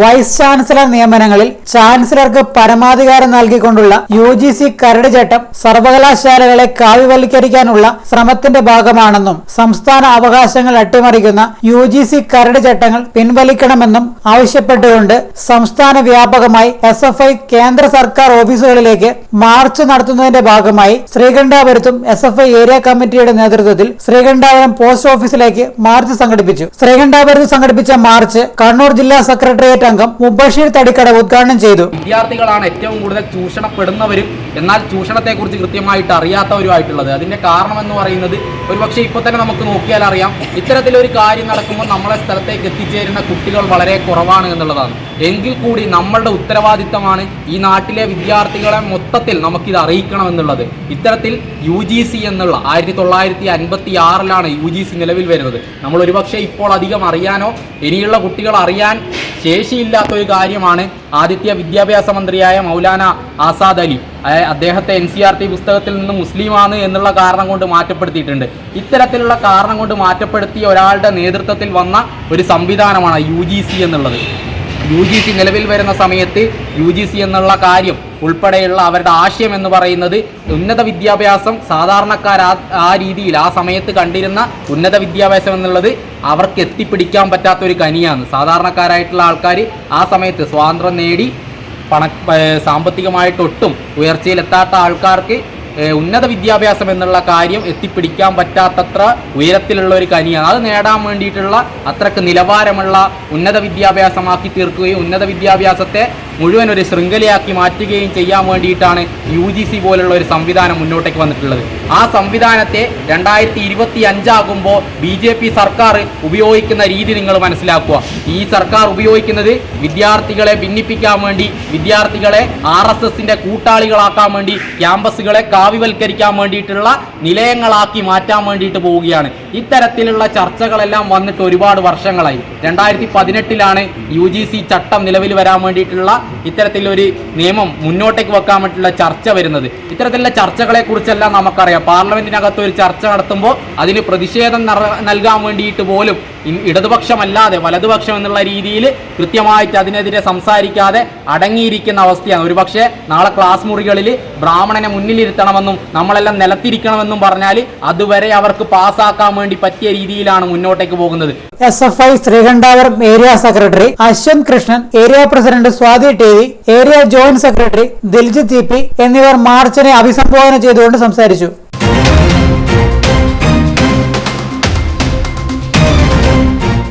Vice chancellor നിയമനങ്ങളിൽ ചാൻസലർക്ക് പരമാധികാരം നൽകിക്കൊണ്ടുള്ള U G C കരട് ചട്ടം സർവകലാശാലകളെ കാവ്യവൽക്കരിക്കാനുള്ള ശ്രമത്തിന്റെ ഭാഗമാണെന്നും സംസ്ഥാന അവകാശങ്ങൾ അട്ടിമറിക്കുന്ന യു ജി സി കരട് ചട്ടങ്ങൾ പിൻവലിക്കണമെന്നും ആവശ്യപ്പെട്ടുകൊണ്ട് സംസ്ഥാന വ്യാപകമായി എസ് എഫ് ഐ കേന്ദ്ര സർക്കാർ ഓഫീസുകളിലേക്ക് മാർച്ച് നടത്തുന്നതിന്റെ ഭാഗമായി ശ്രീകണ്ഠാപുരത്തും എസ് എഫ് ഐ ഏരിയ കമ്മിറ്റിയുടെ നേതൃത്വത്തിൽ ശ്രീകണ്ഠാപുരം പോസ്റ്റ് ഓഫീസിലേക്ക് മാർച്ച് സംഘടിപ്പിച്ചു. ശ്രീകണ്ഠാപുരത്ത് സംഘടിപ്പിച്ച മാർച്ച് കണ്ണൂർ ജില്ലാ സെക്രട്ടേറിയറ്റ് അംഗം മുബഷീർ തടിക്കട ഉദ്ഘാടനം ചെയ്തു. വിദ്യാർത്ഥികളാണ് ഏറ്റവും കൂടുതൽ ചൂഷണപ്പെടുന്നവരും എന്നാൽ ചൂഷണത്തെക്കുറിച്ച് കൃത്യമായിട്ട് അറിയാത്തവരുമായിട്ടുള്ളത്. അതിന്റെ കാരണം എന്ന് പറയുന്നത് ഒരുപക്ഷെ ഇപ്പോൾ തന്നെ നമുക്ക് നോക്കിയാൽ അറിയാം. ഇത്തരത്തിലൊരു കാര്യം നടക്കുമ്പോൾ നമ്മളെ സ്ഥലത്തേക്ക് എത്തിച്ചേരുന്ന കുട്ടികൾ വളരെ കുറവാണ് എന്നുള്ളതാണ്. എങ്കിൽ കൂടി നമ്മളുടെ ഉത്തരവാദിത്തമാണ് ഈ നാട്ടിലെ വിദ്യാർത്ഥികളെ മൊത്തത്തിൽ നമുക്കിത് അറിയിക്കണം എന്നുള്ളത് ഇത്തരത്തിൽ യു ജി സി എന്നുള്ള ആയിരത്തി തൊള്ളായിരത്തി അൻപത്തി ആറിലാണ് യു ജി സി നിലവിൽ വരുന്നത്. നമ്മൾ ഒരുപക്ഷെ ഇപ്പോൾ അധികം അറിയാനോ ഇനിയുള്ള കുട്ടികൾ അറിയാൻ ശേഷിയില്ലാത്ത ഒരു കാര്യമാണ് ആദിത്യ വിദ്യാഭ്യാസ മന്ത്രിയായ മൗലാന ആസാദ് അലി. അദ്ദേഹത്തെ എൻ സി ആർ ടി പുസ്തകത്തിൽ നിന്ന് മുസ്ലിമാണ് എന്നുള്ള കാരണം കൊണ്ട് മാറ്റപ്പെടുത്തിയിട്ടുണ്ട്. ഇത്തരത്തിലുള്ള കാരണം കൊണ്ട് മാറ്റപ്പെടുത്തിയ ഒരാളുടെ നേതൃത്വത്തിൽ വന്ന ഒരു സംവിധാനമാണ് യു എന്നുള്ളത്. യു ജി സി നിലവിൽ വരുന്ന സമയത്ത് യു ജി സി എന്നുള്ള കാര്യം ഉൾപ്പെടെയുള്ള അവരുടെ ആശയം എന്ന് പറയുന്നത് ഉന്നത വിദ്യാഭ്യാസം സാധാരണക്കാർ ആ രീതിയിൽ ആ സമയത്ത് കണ്ടിരുന്ന ഉന്നത വിദ്യാഭ്യാസം എന്നുള്ളത് അവർക്ക് എത്തിപ്പിടിക്കാൻ പറ്റാത്ത ഒരു കനിയാണ്. സാധാരണക്കാരായിട്ടുള്ള ആൾക്കാർ ആ സമയത്ത് സ്വാതന്ത്ര്യം നേടി പണ സാമ്പത്തികമായിട്ടൊട്ടും ഉയർച്ചയിലെത്താത്ത ആൾക്കാർക്ക് ഉന്നത വിദ്യാഭ്യാസം എന്നുള്ള കാര്യം എത്തിപ്പിടിക്കാൻ പറ്റാത്തത്ര ഉയരത്തിലുള്ള ഒരു കനിയാണ്. അത് നേടാൻ വേണ്ടിയിട്ടുള്ള അത്രയ്ക്ക് നിലവാരമുള്ള ഉന്നത വിദ്യാഭ്യാസമാക്കി തീർക്കുകയും ഉന്നത വിദ്യാഭ്യാസത്തെ മുഴുവൻ ഒരു ശൃംഖലയാക്കി മാറ്റുകയും ചെയ്യാൻ വേണ്ടിയിട്ടാണ് യു ജി സി പോലുള്ള ഒരു സംവിധാനം മുന്നോട്ടേക്ക് വന്നിട്ടുള്ളത്. ആ സംവിധാനത്തെ രണ്ടായിരത്തി ഇരുപത്തി അഞ്ചാകുമ്പോൾ ബി ജെ പി സർക്കാർ ഉപയോഗിക്കുന്ന രീതി നിങ്ങൾ മനസ്സിലാക്കുക. ഈ സർക്കാർ ഉപയോഗിക്കുന്നത് വിദ്യാർത്ഥികളെ ഭിന്നിപ്പിക്കാൻ വേണ്ടി വിദ്യാർത്ഥികളെ ആർ എസ് എസിന്റെ കൂട്ടാളികളാക്കാൻ വേണ്ടി ക്യാമ്പസുകളെ കാവ്യവൽക്കരിക്കാൻ വേണ്ടിയിട്ടുള്ള നിലയങ്ങളാക്കി മാറ്റാൻ വേണ്ടിയിട്ട് പോവുകയാണ്. ഇത്തരത്തിലുള്ള ചർച്ചകളെല്ലാം വന്നിട്ട് ഒരുപാട് വർഷങ്ങളായി. രണ്ടായിരത്തി പതിനെട്ടിലാണ് യു ജി സി ചട്ടം നിലവിൽ വരാൻ വേണ്ടിയിട്ടുള്ള ഇത്തരത്തിലൊരു നിയമം മുന്നോട്ടേക്ക് വെക്കാൻ വേണ്ടിയിട്ടുള്ള ചർച്ച വരുന്നത്. ഇത്തരത്തിലുള്ള ചർച്ചകളെ കുറിച്ചെല്ലാം നമുക്കറിയാം. പാർലമെന്റിനകത്ത് ഒരു ചർച്ച നടത്തുമ്പോൾ അതിന് പ്രതിഷേധം നൽകാൻ വേണ്ടിയിട്ട് പോലും ഇടതുപക്ഷമല്ലാതെ വലതുപക്ഷം എന്നുള്ള രീതിയിൽ കൃത്യമായിട്ട് അതിനെതിരെ സംസാരിക്കാതെ അടങ്ങിയിരിക്കുന്ന അവസ്ഥയാണ്. ഒരുപക്ഷെ നാളെ ക്ലാസ് മുറികളിൽ ബ്രാഹ്മണനെ മുന്നിലിരുത്തണമെന്നും നമ്മളെല്ലാം നിലത്തിരിക്കണമെന്നും പറഞ്ഞാൽ അതുവരെ അവർക്ക് പാസ്സാക്കാൻ വേണ്ടി പറ്റിയ രീതിയിലാണ് മുന്നോട്ടേക്ക് പോകുന്നത്. S F I Sreekandapuram area secretary Ashwanth Krishnan area president Swathi T V area joint secretary Diljith G P എന്നിവർ മാർച്ചിനെ അഭിസംബോധന ചെയ്തുകൊണ്ട് സംസാരിച്ചു.